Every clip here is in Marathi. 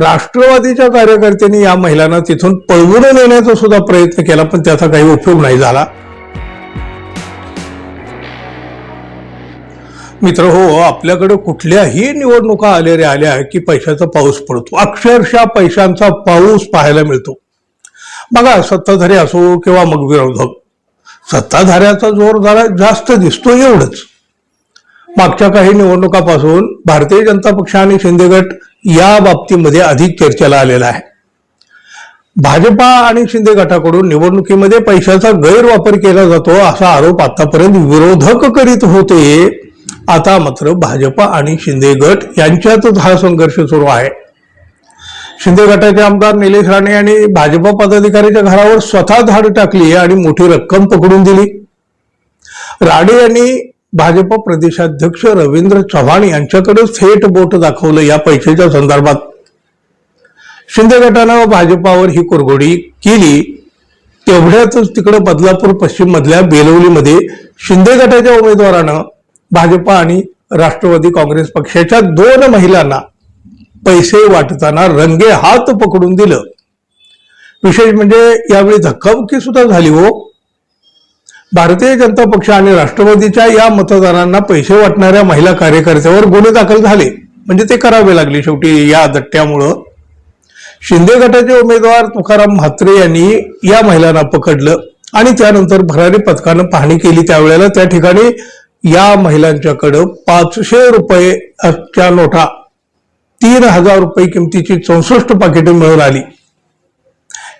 राष्ट्रवादीच्या कार्यकर्त्यांनी या महिलांना तिथून पळवून नेण्याचा सुद्धा प्रयत्न केला पण त्याचा काही उपयोग नाही झाला. मित्र हो आपल्याकडे कुठल्याही निवडणुका आलेल्या आल्या की पैशाचा पाऊस पडतो. अक्षरशः पैशांचा पाऊस पाहायला मिळतो. बघा सत्ताधारी असो किंवा मग विरोधक सत्ताधाऱ्याचा जोर जरा जास्त दिसतो एवढंच. मागच्या काही निवडणुकापासून भारतीय जनता पक्ष आणि शिंदे गट या बाबतीमध्ये अधिक चर्चेला आलेला आहे. भाजपा आणि शिंदे गटाकडून निवडणुकीमध्ये पैशाचा गैरवापर केला जातो असा आरोप आतापर्यंत विरोधक करीत होते. आता मात्र भाजपा आणि शिंदे गट यांच्यातच हा संघर्ष सुरू आहे. शिंदे गटाचे आमदार निलेश राणे यांनी भाजपा पदाधिकाऱ्याच्या घरावर स्वतः धाड टाकली आणि मोठी रक्कम पकडून दिली. राणे यांनी भाजप प्रदेशाध्यक्ष रवींद्र चव्हाण यांच्याकडे थेट बोट दाखवलं या पैशाच्या संदर्भात. शिंदे गटानं भाजपावर ही कुरघोडी केली. तेवढ्यातच तिकडे बदलापूर पश्चिम मधल्या बेलवलीमध्ये शिंदे गटाच्या उमेदवारानं भाजपा आणि राष्ट्रवादी काँग्रेस पक्षाच्या दोन महिलांना पैसे वाटताना रंगे हात पकडून दिलं. विशेष म्हणजे यावेळी धक्काबुक्की सुद्धा झाली हो. भारतीय जनता पक्ष आणि राष्ट्रवादीच्या या मतदारांना पैसे वाटणाऱ्या महिला कार्यकर्त्यावर गुन्हे दाखल झाले. म्हणजे ते करावे लागले शेवटी या दट्ट्यामुळं. शिंदे गटाचे उमेदवार तुकाराम म्हात्रे यांनी या महिलांना पकडलं आणि त्यानंतर भरारी पथकानं पाहणी केली त्यावेळेला त्या ठिकाणी या महिलांच्याकडं पाचशे रुपयेच्या नोटा तीन हजार रुपये किमतीची चौसष्ट पाकिटे मिळून आली.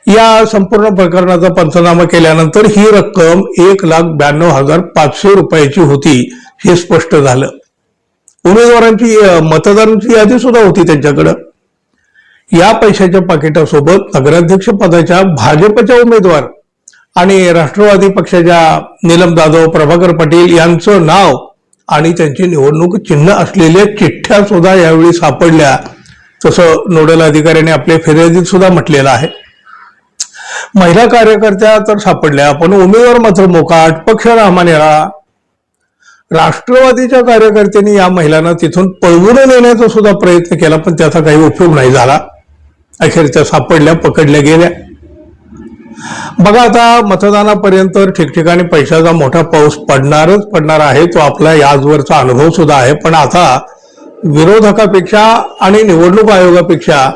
या संपूर्ण प्रकरणाचा पंचनामा केल्यानंतर ही रक्कम एक लाख ब्याण्णव हजार पाचशे रुपयाची होती हे स्पष्ट झालं. उमेदवारांची मतदारांची यादी सुद्धा होती त्यांच्याकडं. या पैशाच्या पाकिटासोबत नगराध्यक्ष पदाच्या भाजपच्या उमेदवार आणि राष्ट्रवादी पक्षाच्या नीलम जाधव प्रभाकर पाटील यांचं नाव आणि त्यांची निवडणूक चिन्ह असलेल्या चिठ्ठ्या सुद्धा यावेळी सापडल्या. तसं नोडल अधिकाऱ्यांनी आपल्या फिर्यादीत सुद्धा म्हटलेलं आहे. महिला कार्यकर्त्या तर सापडल्या. पण उमेदवार मात्र मोकाट पक्ष रामानेळा राष्ट्रवादीच्या कार्यकर्त्यांनी या महिलांना तिथून पळवून नेण्याचा सुद्धा प्रयत्न केला पण त्याचा काही उपयोग नाही झाला. अखेर त्या सापडल्या पकडल्या गेल्या. बघा आता मतदानापर्यंत ठिकठिकाणी पैशाचा मोठा पाऊस पडणारच पडणार आहे तो आपला याचवरचा अनुभव सुद्धा आहे. पण आता विरोधकापेक्षा आणि निवडणूक आयोगापेक्षा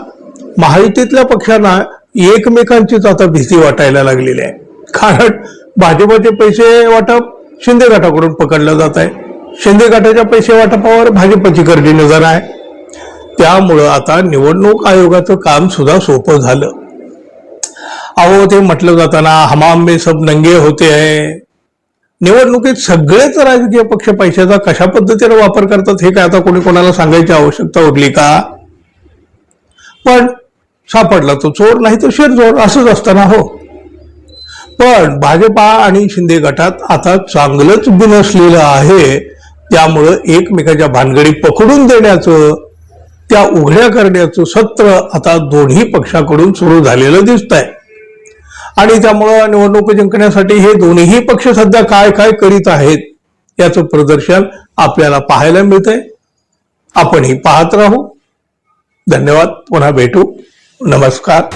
महायुतीतल्या पक्षांना एकमेकांचीच आता भीती वाटायला लागलेली आहे. कारण भाजपचे पैसे वाटप शिंदे गटाकडून पकडलं जात आहे. शिंदे गटाच्या पैसे वाटपावर भाजपची गर्दी नजर आहे. त्यामुळं आता निवडणूक आयोगाचं काम सुद्धा सोपं झालं. अहो ते म्हटलं जाताना हमाम में सब नंगे होते आहे निवडणुकीत सगळेच राजकीय पक्ष पैशाचा कशा पद्धतीने वापर करतात हे काय आता कोणी कोणाला सांगायची आवश्यकता उरली का? पण सापडला तो चोर नाही तर शेरचोर असंच असताना हो. पण भाजपा आणि शिंदे गटात आता चांगलंच बिनसलेलं आहे. त्यामुळं एकमेकाच्या भानगडी पकडून देण्याचं त्या उघड्या करण्याचं सत्र आता दोन्ही पक्षाकडून सुरू झालेलं दिसत आहे आणि त्यामुळं निवडणूक जिंकण्यासाठी हे दोन्ही पक्ष सध्या काय काय करीत आहेत याचं प्रदर्शन आपल्याला पाहायला मिळतंय. आपणही पाहत राहू. धन्यवाद. पुन्हा भेटू. નમસ્કાર.